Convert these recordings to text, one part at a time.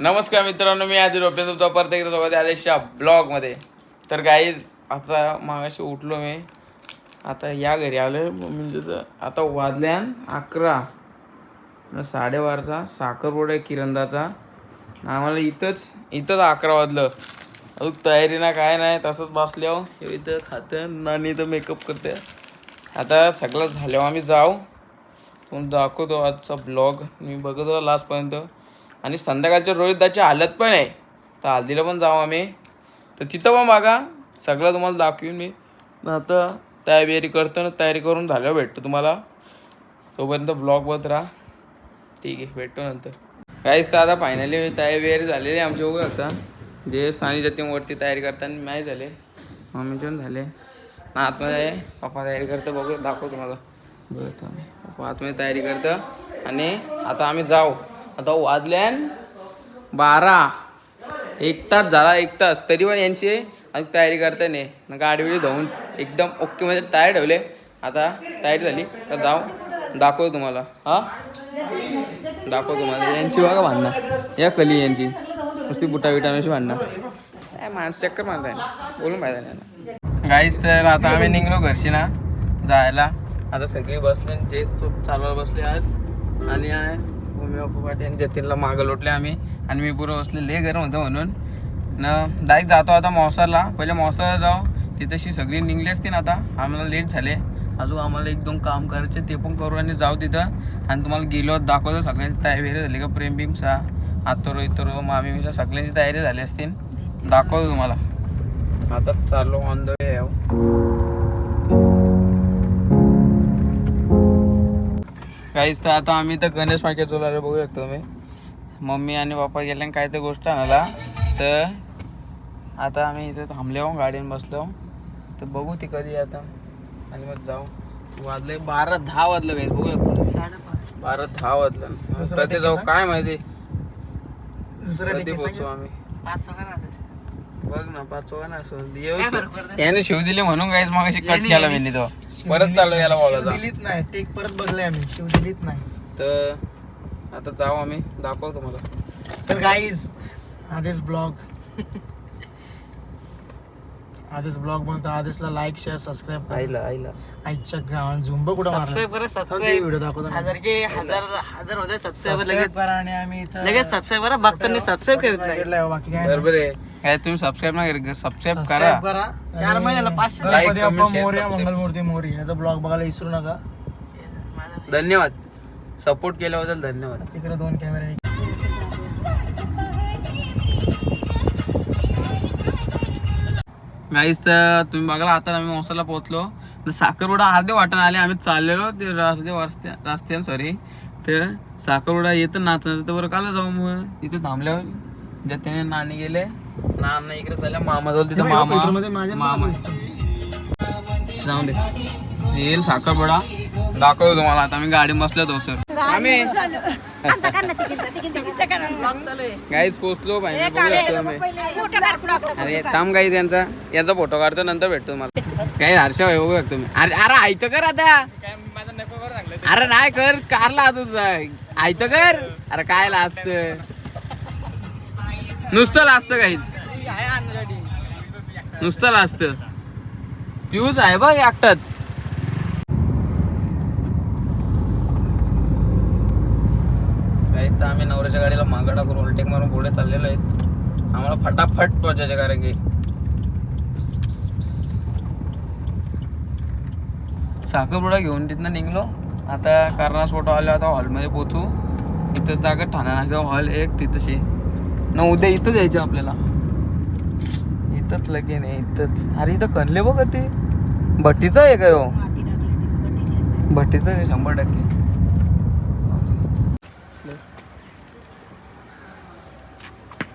नमस्कार मित्रांनो मी आधी रोपे. तुमचा परत एकदा सोबत आदेशच्या ब्लॉगमध्ये. तर काहीच आता मागाशी उठलो मी. आता या घरी आलो म्हणजे तर आता वाजल्यान अकरा. साडेबाराचा साखरपुडा आहे किरंदाचा. आम्हाला इथंच इथंच अकरा वाजलं. अजून तयारी ना काय नाही तसंच बसल्यावर इथं खातं नानी इथं मेकअप करते. आता सगळं झाल्यावर आम्ही जाऊ. तुम्ही दाखवतो आजचा ब्लॉग. मी बघत लास्टपर्यंत आणि संध्याकाळच्या रोहितदाची हालत पण आहे. तर हल्दीला पण जाऊ आम्ही. तर तिथं पण बघा सगळं तुम्हाला दाखवीन मी. आता तयारी करतो ना तयारी करून झाल्यावर भेटतो तुम्हाला. तोपर्यंत ब्लॉग बघत राहा. ठीक आहे भेटतो नंतर. काहीच तर आता फायनली तयारी वगैरे झालेली आहे आमच्या बघू आता जे सानी जतींवरती तयारी करताना नाही झाले. मम्मीचे पण झाले. ना आतमध्ये आहे. पप्पा तयारी करतं बघू दाखव तुम्हाला. बघतो आम्ही पप्पा आतमध्ये तयारी करतं. आणि आता आम्ही जाऊ. आता वाजल्यान बारा. एक तास झाला एक तास. तरी पण यांची अजून तयारी करता नाही. गाडी बिडी धुवून एकदम ओके म्हणजे तयार ठेवले आता तयारी झाली. तर जाऊ. दाखवतो तुम्हाला. हा? दाखवतो तुम्हाला. यांची बघा भांडणं. या कली यांची. नुसती बुटा बिटाण्याची भांडणं. काय माणस चक्कर मारत आहे बोलून पाहिजे गाईच तर आता आम्ही निघलो घरशी ना. जायला. आता सगळी बसले जे चालवायला बसले आज. आणि पाटील आणि जतीनला मागं लोटले आम्ही. आणि मी पुरं बसले लय गरम होतं म्हणून. न डायरेक्ट जातो आता मॉसरला. पहिले मौसारला जाऊ. तिथंशी सगळी निघली असती ना आता. आम्हाला लेट झाले. अजून आम्हाला एक दोन काम करायचे ते पण करू आणि जाऊ तिथं. आणि तुम्हाला गेलो दाखवतो सगळ्यांची तयारी झाली का? प्रेम बिमसा आतरो इतरो मामी मिसा सगळ्यांची तयारी झाली असतील दाखवतो तुम्हाला. आता चाललो ऑन द वे काहीच तर आता आम्ही तर गणेश मार्केट चोलायला बघू शकतो तुम्ही. मम्मी आणि पप्पा गेल्या काय तर गोष्ट आणायला. तर आता आम्ही इथे थांबलो गाडीवर बसलो. तर बघू ती कधी आता. आणि मग जाऊ. वाजले बारा दहा वाजलं काही बघू शकतो. बारा दहा वाजलं. कधी जाऊ काय माहिती? कधी पोचू आम्ही बघ ना पाच वागा ना असं येऊ याने शिव दिले म्हणून काहीच मग कट केला मी तो. परत चालू याला बोलायचा दिलीत नाही. टेक परत बघले आम्ही. शिव दिलीत नाही. तर आता जाऊ आम्ही. दाखवू तुम्हाला. तर गाईज आदेश ब्लॉग आदेश ब्लॉग बनतो आदेशला लाईक शेअर सबस्क्राईब करा. आईला आईला. आईच्या गावात झुंब कुठं सबस्क्राईब करा सबस्क्राईब व्हिडिओ दाखवतो. हजार के हजार हजार होते सबस्क्राईबर लगेच. करा आणि आम्ही इथं लगेच सबस्क्राईब करा बघताना सबस्क्राईब करत नाही. बाकी काय बरोबर आहे. काय तुम्ही सबस्क्राईब नाही करा सबस्क्राईब करा. सबस्क्राईब करा. चार महिन्याला पाचशे Like, गणपती comment, बाप्पा share, मोरया subscribe. मंगलमूर्ती मोरी. याचा ब्लॉग बघायला विसरू नका. धन्यवाद. सपोर्ट केल्याबद्दल धन्यवाद. तिकडे दोन कॅमेरे गाईस तर तुम्ही बघायला आता आम्ही मोसाला पोहोचलो. साखरवडा अर्धे वाटण आले. आम्ही चाललेलो ते अर्धे रस्त्या रस्त्यान सॉरी तर साखरवडा येतं नाचणं तर बरं काला जाऊ मग. तिथे थांबल्यावर ज्या त्याने नाणी गेले. नाना इकडे चालल्या. मामा जाऊ तिथं मामा माझ्या मामा जाऊन दे. येईल साखरपुडा दाखवतो तुम्हाला. आता आम्ही गाडी बसलो तो सर आम्ही गाईच पोचलो पाहिजे बघूया तुम्ही. अरे थांब काही त्यांचा याचा फोटो काढतो नंतर भेटतो तुम्हाला. काही हर्षा आहे बघू शकतो मी अरे अरे ऐकतो कर आता. अरे नाही कर कारला तुझा ऐकतो कर. अरे काय लाजत नुसतं लाजतं काहीच नुसतं लाजतं पिऊच आहे बघ एकटाच. तर आम्ही नवऱ्याच्या गाडीला मागडा करून उलटेक मारून पुढे चाललेलो आहेत. आम्हाला फटाफट पोचायचे कारण की साखरपुडा घेऊन तिथनं निघलो. आता कर्नास फोटो आले आता हॉलमध्ये पोचू इथं जागा ठाणा नाशिक हॉल एक तिथंशी. न उद्या इथंच यायचं आपल्याला. इथंच लगे नाही इथंच. अरे इथं कणले बघ ते. भट्टीचं आहे काय हो? भट्टीचं आहे शंभर टक्के.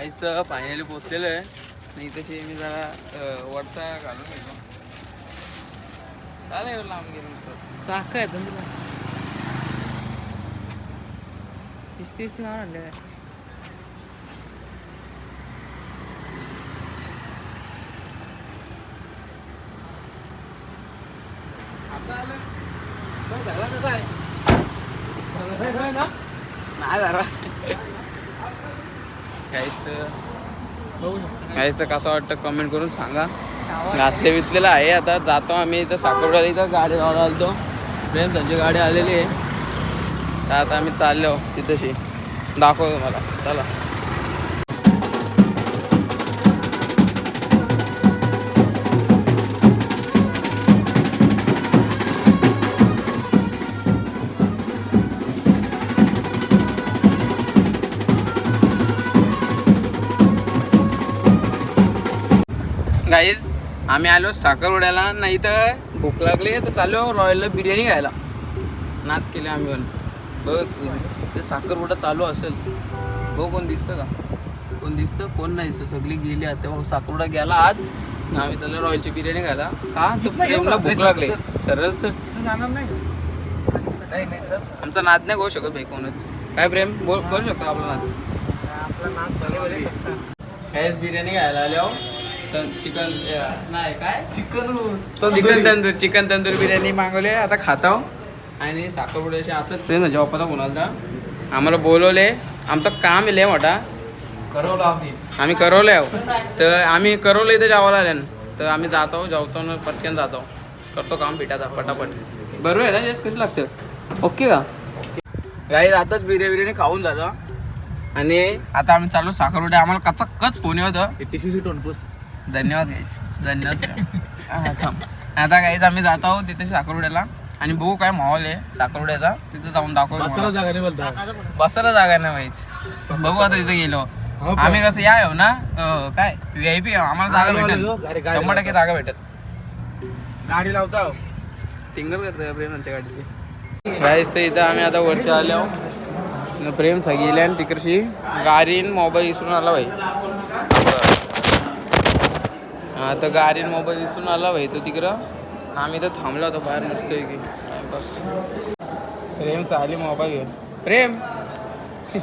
काहीच तर फायनली पोचलेलं आहे. नाही तशी मी जरा वरचा घालून घेतो. चालेल एवढं लांब गेलो नुसतं. साखर आहे तुला तीस तीस म्हणले नाही जरा काहीच तर बघू शकतो काहीच तर कसं वाटतं कमेंट करून सांगा. घातले वितलेलं आहे आता जातो आम्ही इथं साखरवाडा इथं गाडी लावायला आलतो. प्रेम त्यांची गाडी आलेली आहे. तर आता आम्ही चाललो तिथंशी. दाखवतो मला चला. आम्ही आलो साखरवड्याला नाही तर भूक लागली तर चाललो रॉयलला बिर्याणी खायला नाद केले आम्ही पण. बघ ते साखरवडा चालू असेल. बघ कोण दिसतं का? कोण दिसतं? कोण नाही दिसतं? सगळी गेली आता. मग साखरवडा गेला आज. आणि आम्ही चाललो रॉयलची बिर्याणी खायला का? तर प्रेमला भूक लागली. सरळ चल जाणार नाही? नाही नाही सर. आमचा नाद नाही घेऊ शकत भाई कोणच. काय प्रेम? बोल करू शकतो आपला नाद. आपला नाच चालू बिर्याणी खायला आलो. तर चिकन नाही काय? Chicken chicken tandoor chicken tandoor biryani मागवले आता खातो आणि साखरपुड्याशी आता ट्रेन म्हणजे बाप्पाचा कोणाला? आम्हाला बोलवले. आमचं काम लय मोठा. करवलं आम्ही. आम्ही करवलं आहे. तर आम्ही करवलं इथं जावं लागेल. तर आम्ही जातो जातो ना पटकन जातो करतो काम पिठाचा पटापट. बरोबर आहे ना जेस कसं लागतं? ओके का? काही आताच बिर्याणी बिर्याणी खाऊन झालं. आणि आता आम्ही चाललो साखरपुड्या आम्हाला कच्चा कच फोन होतं. टिशू टोनपूस. धन्यवाद गाईज धन्यवाद. हा, थांब. आता गाईज आम्ही जात आहोत तिथे साखरवड्याला. आणि बघू काय माहोल आहे साखरवड्याचा. तिथे जाऊन दाखवू बसायला. जागा नाही बोलतो. बसायला जागा नाही व्हायच बघू आता तिथे गेलो. हो का? आम्ही कसं या येऊ ना? अं, काय? व्ही आय पी आम्हाला जागा गाडी भेटेल. गाडी- गाडी शंभर टक्के जागा भेटेल. गाडी लावता टिंगल करतोय प्रेम यांच्या गाडीची. गाईज तर इथं आम्ही आता वरती आलो. न प्रेम गेले आणि तिकडची गाडीन मोबाईल विसरून आला भाई हा तर गाडीन मोबाईल दिसून आला भाई तो तिकडं. आम्ही तर थांबलो होतो बाहेर मस्त की. बस. प्रेम आली मोबाईल घेऊन. प्रेम!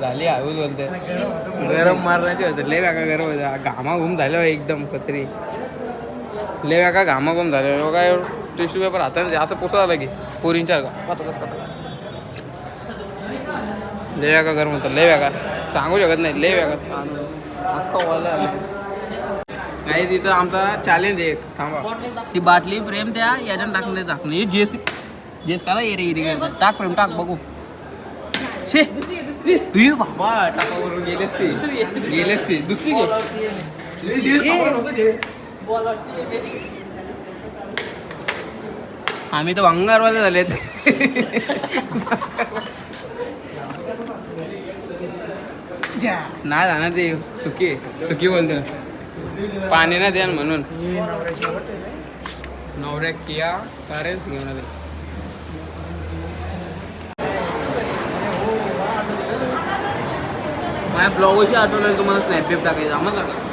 झाली हळूच बोलते. गरम मारण्याची होते. लय बॅका गरम होते. घामा घुम झालं एकदम कत्री लय बॅका घामा घुम झालं. काय टिश्यू पेपर हाताने असं पुसा आलं की पोरींच्या कच लय बॅका गरम होतं. लय बॅका. सांगू शकत नाही. लय बॅका. अख्खा वाला. नाही तिथं आमचा चॅलेंज आहे. एक. थांबा. ती बाटली प्रेम त्या याच्यानं टाकून टाकून हे जेस टी जी एस रे इरी इरे टाक प्रेम टाक बघू. शे ए बाबा टाकावरून गेलेच ते गेलेच ते दुसरी घे. आम्ही तर भंगारवाले झालेत. नाही जाणार ते. सुकी सुकी बोलतो पाणी ना द्या म्हणून. नवऱ्या किया कारेच घेऊन आले. माझ्या ब्लॉगशी आठवलं तुम्हाला स्नॅपचॅप टाकायचं. आम्हाला का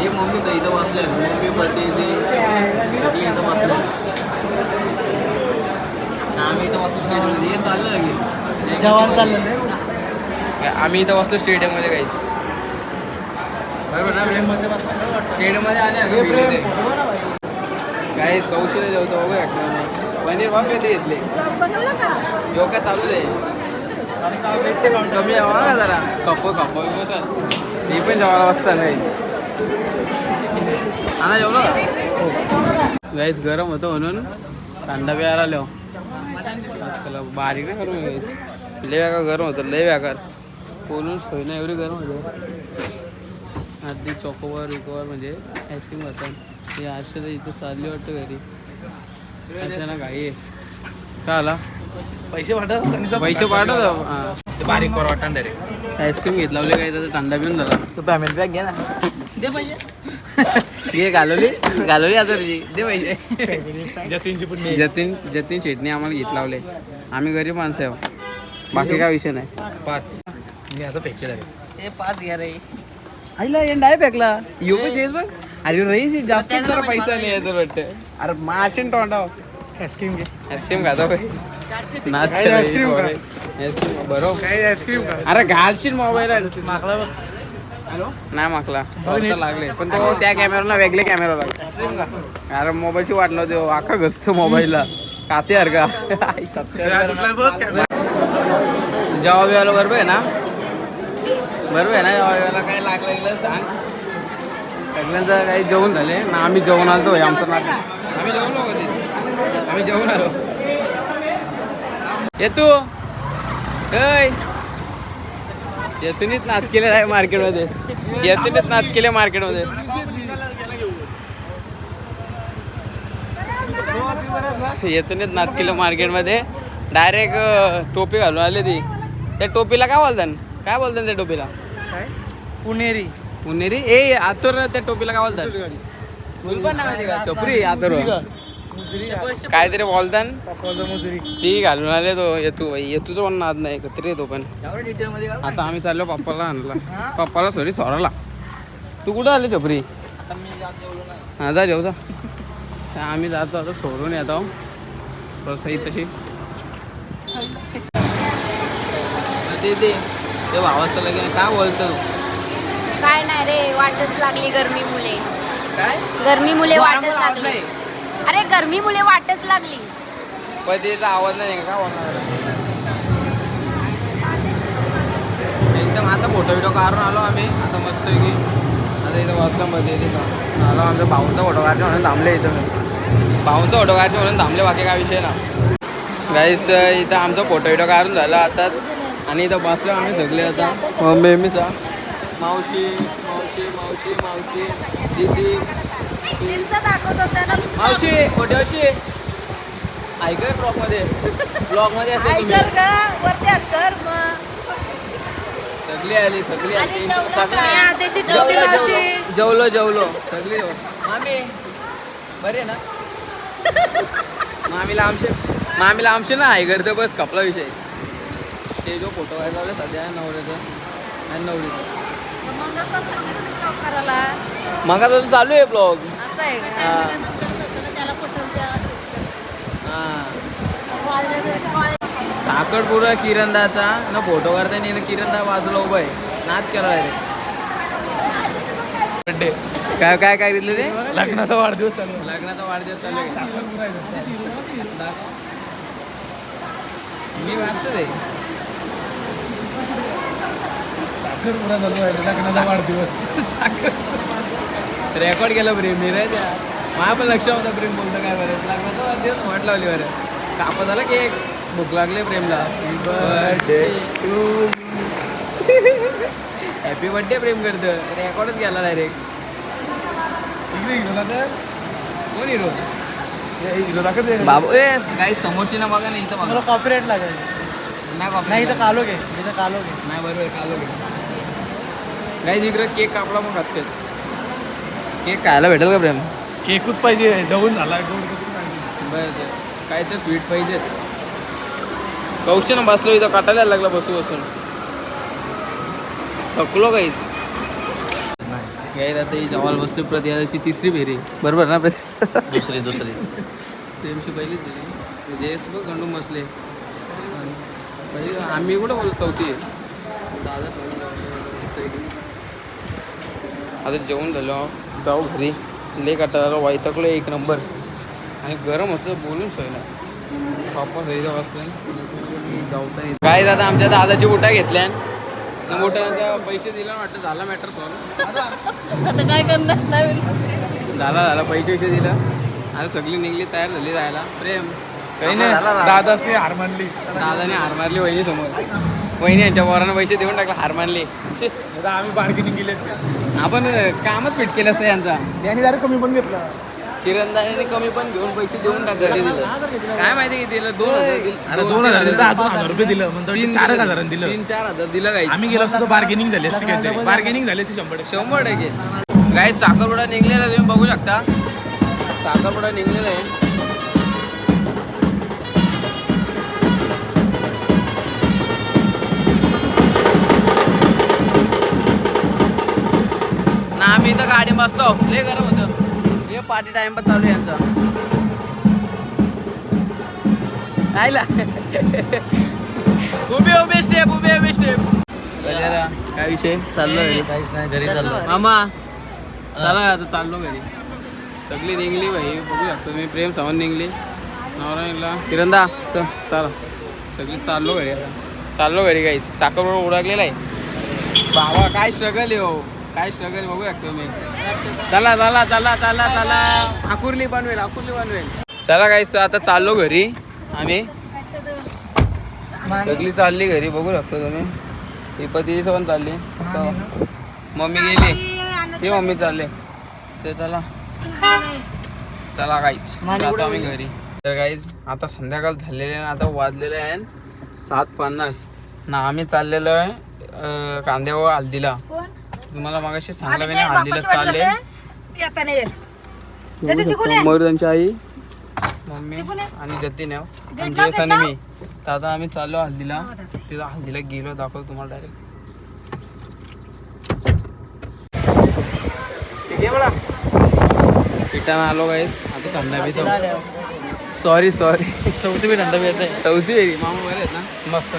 हे मम्मी इथं बसले मम्मी पती ते. सगळी इथं बसले आम्ही इथं बसलो स्टेडियममध्ये हे चाललं जवान चाललं आम्ही इथं बसलो स्टेडियममध्ये काहीच बरोबर ना प्रेम स्टेडियममध्ये आले काहीच कौशल्य जेवतो बघू पनीर भाव कधी घेतले. योगा चालू आहे? कमी जावा ना जरा. कप कप हे पण जेवायला बसता नाही आणा जेवलो गाईच गरम होतं म्हणून थंडा प्यायला आलो. बारीक नाही करून घ्यायचं. लय वेगळा गरम होतं लय वेगार बोलून सोय नाही एवढी गरम होतं. आधी चॉकोवर विकोवर म्हणजे आईस्क्रीम खातात हे आरशे इथं चालली वाटतं घरी. अचानक घाई आहे. काय आला? पैसे वाटत पैसे पाठवतो हां. बारीक करा वाटणार डायरेक्ट आईस्क्रीम घेतलावले काय तर थंडा पिऊन झाला. तू पेमेंट बॅग घे ना. दे पाहिजे घे घालवली घालवली आता तुझी. दे पैसे. जतीनची पण जतीन जतीन शेटने आम्हाला घेत लावले आम्ही गरीब माणसं आहे बाकी काय विषय नाही. पाच. मी आता पेक्षा झाले हे पाच घ्या रे. आईला एंड आहे फेकला येऊ पण जेस बघ. अरे रईस जास्त जरा पैसा नाही याचं वाटतं. अरे मार्शन तोंडाव आईस्क्रीम घे. आईस्क्रीम खातो काय आईस्क्रीम का? आईस्क्रीम बरोबर. काय आईस्क्रीम का अरे घालशील मोबाईल मागला बघ. नाही मागला पावसा लागले. पण तो त्या कॅमेराला वेगळे कॅमेरा लागला. अरे मोबाईलची वाट लावते अख्खा घसतो मोबाईलला. काते हर का? जेव्हा बिवाला बरोबर आहे ना? बरोबर आहे ना जेव्हा काय लागलं गेलं सांग. सगळ्यांचं काही जेवण झाले. ना आम्ही जेवण आलो होतो आमचं नाक आम्ही जेवलो आम्ही जेवण आलो. येतो हय येतूनच नाच केले आहे मार्केटमध्ये. येतूनच नाच केले मार्केटमध्ये. येतूनच नाच केलं मार्केटमध्ये. डायरेक्ट टोपी घालून आले ती. त्या टोपीला काय बोलतात काय बोलतात त्या टोपीला? पुणेरी. पुणेरी? ए आतुर त्या टोपीला काय बोलतात? मुलपण नाव आहे का? छपरी आतुर. काहीतरी ती घालून आले तो येतू येतूच पण नाद नाही एकत्र येतो पण. आता आम्ही चाललो पप्पाला आणला. पप्पाला सॉरी सोराला तू कुठं आले छपरी हा जा जेव जा. तर आम्ही जातो आता सोडून येतो. रसई तशी. ते भावाचं लगेन. काय बोलतो तू? काय नाही रे वाटच लागली गरमी मुले काय? गरमी मुले वाटच लागली. अरे गरमी मुले वाटच लागली. त्याचा आवाज नाही का बोलणार एकदम आता फोटो बिटो काढून आलो आम्ही. आता मस्त की. आता इथं बसलो मध्ये तिथं. आलो आमच्या भाऊंचा फोटो काढायचा म्हणून थांबले इथं भाऊंचा फोटो काढायचा म्हणून थांबले बाकी काय विषय ना गाईस तर इथं आमचा फोटो बिटो काढून झाला आताच. आणि इथं बसलो आम्ही सगळे आता. मम्मी. मीचा मावशी मावशी मावशी मावशी दीदी. नुसतं दाखवत होता ना मावशी मोठी मावशी. ऐकर ब्लॉगमध्ये ब्लॉगमध्ये असेल तुम्ही सगळी आली सगळी आली. मावशी. जेवलो जेवलो. सगळी जेवलो मामी बरे ना? मामीला आमचे मामीला आमचे ना? आई तर बस कपला विषय जो फोटो व्हायला लावले सध्या नवऱ्याचं आणि नवरीचं. मग करायला? आता चालू आहे ब्लॉग असं आहे साखरपुरा किरणदाचा ना फोटो काढताना ना किरणदा बाजूला उभा आहे. नाच केला रे. काय काय काय दिलं रे? लग्नाचा वाढदिवस चालू. लग्नाचा वाढदिवस चालू आहे. मी वाचतो ते साखरपुडा चालू आहे लग्नाचा वाढदिवस. रेकॉर्ड केलं प्रेम मी रे त्या. माझ्या पण लक्ष होतं प्रेम बोलतं काय बरं. लग्नाचा वाढदिवस वाट लावली बरं. कापा झाला केक. भूक लागले प्रेमला. बर्थडे हॅपी बर्थडे प्रेम करतं. रेकॉर्डच गेला डायरेक्ट. कोण हिरो? हे. बाबू ए काही समोरची ना बघा नाही इथं मला कॉपीराईट लागेल. नाही copy नाही इथं. कालो घे इथं कालो घे. नाही बरोबर कालो काही इकडं केक कापला मग आजकाल केक खायला भेटेल का प्रेम केकच पाहिजे जवळून झाला. बरं. काय तर स्वीट पाहिजेच कौशन बसलो इथं काटायला लागला बसू बसून थकलो काहीच गाईत आता ही जवाल बसली प्रति याची तिसरी फेरी बरोबर ना प्रति दुसरी दुसरी प्रेमची पहिलीच फेरी जयेश बघ गंडून बसले पहिली आम्ही कुठं बोलतो चौथी दादा आता जेवण झालं जाऊ घरी. ले काटायला वाईतकलो एक नंबर. आणि गरम होतं बोलून नाही. पापा सही बसलं जाऊ काय दादा आमच्या दादाची बुटा घेतल्या. पैसे दिला वाटतं झाला मॅटर सॉल्व आता काय करणार? झाला झाला पैसे पैसे दिलं. आता सगळी निघली तयार झाली जायला. प्रेम. काही नाही दादासने हार मानली. दादाने हार मारली वहिनी समोर वहिनी यांच्या पोरानं पैसे देऊन टाकला हार मानली. आम्ही बार्गेनिंग केली असते आपण कामच फिट केलं असतं यांचा. त्यांनी जरा कमी पण घेतला. किरणदाने कमी पण घेऊन पैसे देऊन टाकले. काय माहिती किती दिलं? दोन हजार दिलं. अरे दोन हजार दिलं. तर अजून हजार रुपये दिलं. म्हणतो तीन चार एक दिलं. हजारांनी दिलं. तीन चार हजार दिलं काही आम्ही गेलो असतो बार्गेनिंग झाली असते काहीतरी. बार्गेनिंग झाली असते शंभर टक्के. शंभर टक्के. गाय साखरपुडा निघलेला तुम्ही बघू शकता. साखरपुडा निघलेला आहे. इथं गाडी बसतो लय गरम होतं. हे पार्टी टाइम पण चालू यांचा. आयला उभे उभे स्टेप उभे उभे स्टेप काय विषय? चाललोय काहीच नाही घरी चाललो मामा चला आता चाललो घरी. सगळी निघली भाई बघू शकतो मी प्रेम सावंत निघली. नारायणला. किरंदा चल चला. सगळी चाललो घरी आता. चाललो घरी काहीच साखर उडाकलेला आहे. बाबा काय स्ट्रगल आहे हो? काय स्ट्रगल बघू शकतो मी चला चला चला चला चला. आकुर्ली बनवेल आकुर्ली बनवेल. चला काहीच आता चाललो घरी. आम्ही सगळी चालली घरी बघू शकतो तुम्ही. ही पतीची पण चालली. चला. मम्मी गेली. ती मम्मी चालले. ते चला. चला काहीच जातो आम्ही घरी. तर काहीच आता संध्याकाळ झालेले आहे आता वाजलेले आहे सात पन्नास. ना आम्ही चाललेलो आहे अं, कांदे व हल्दीला तुम्हाला मागाशी सांगलं मी ना हल्दीला चालले मयुरांची आई? मम्मी आणि जतीन आहे आणि जयस आणि मी. तर आता आम्ही चाललो हल्दीला. तिला हल्दीला गेलो दाखवतो तुम्हाला डायरेक्ट पिठानं आलो काही आता थंडा पितो सॉरी सॉरी चौथी बी थंड येत आहे चौथी मामा बरे आहेत ना? मस्त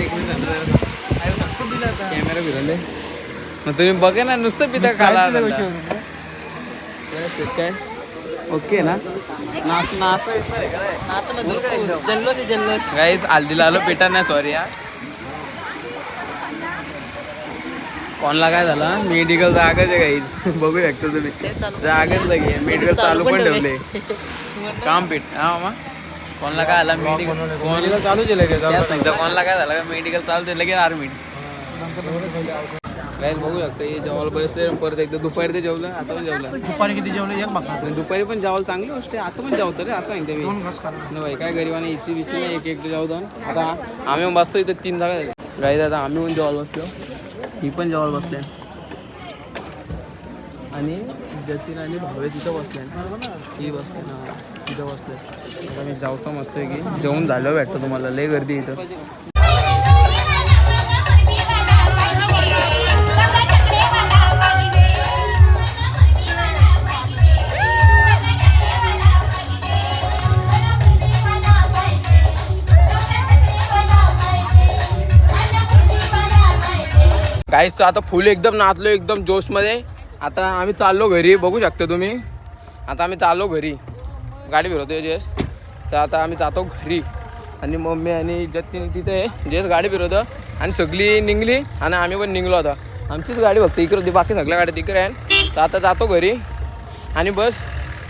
एक मिनिट थंड कॅमेरा फिरवले मग तुम्ही बघा ना नुसतं पिता खाला काय? ओके ना? जल्लोष हल्दीला आलो पिठा नाही सॉरी या कोणला काय झालं मेडिकल जागाच आहे गाईज बघू शकतो तुम्ही. जागाच लगे मेडिकल चालू पण ठेवले काम पीठ. हा मामा कोणला काय आला? मेडिकल कोण चालू केलं कोणला काय झालं? मेडिकल चालू लगेच आर्मी. बघू शकतो हे जेवायला बरेचसे परत एकदा दुपारी ते जेवलं आता पण जेवलं. दुपारी किती जेवले? एक आणि दुपारी पण जेवायला चांगली गोष्ट आहे. आता पण जेवतं रे असं सांगते मी दोन नाही काय गरिबाने इची बिची नाही एक एक जेवतो आता आम्ही बसतो इथं तीन जागा गाई आता आम्ही पण जेवायला बसलो. ही पण जेवायला बसले. आणि जतीन आणि भावे तिथं बसले. ही बसले ना तिथं बसले. आता मी जाऊतो मस्त की जेवण झालं भेटतो तुम्हाला. लय गर्दी इथं. काहीच तर आता फुल एकदम नाचलो एकदम जोशमध्ये. आता आम्ही चाललो घरी बघू शकता तुम्ही. आता आम्ही चाललो घरी. गाडी फिरवतो जयस तर आता आम्ही जातो घरी. आणि मम्मी आणि जतीन तिथे आहे गाडी फिरवतं. आणि सगळी निघली आणि आम्ही पण निघलो आता. आमचीच गाडी फक्त इकडे होती बाकी सगळ्या गाड्या तिकडे आहे तर आता जातो घरी. आणि बस.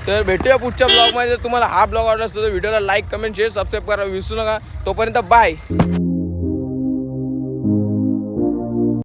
तर भेटूया पुढच्या ब्लॉगमध्ये. जर तुम्हाला हा ब्लॉग आवडला असतो तर व्हिडिओला लाईक कमेंट शेअर सबस्क्राईब करा विसरू नका. तोपर्यंत बाय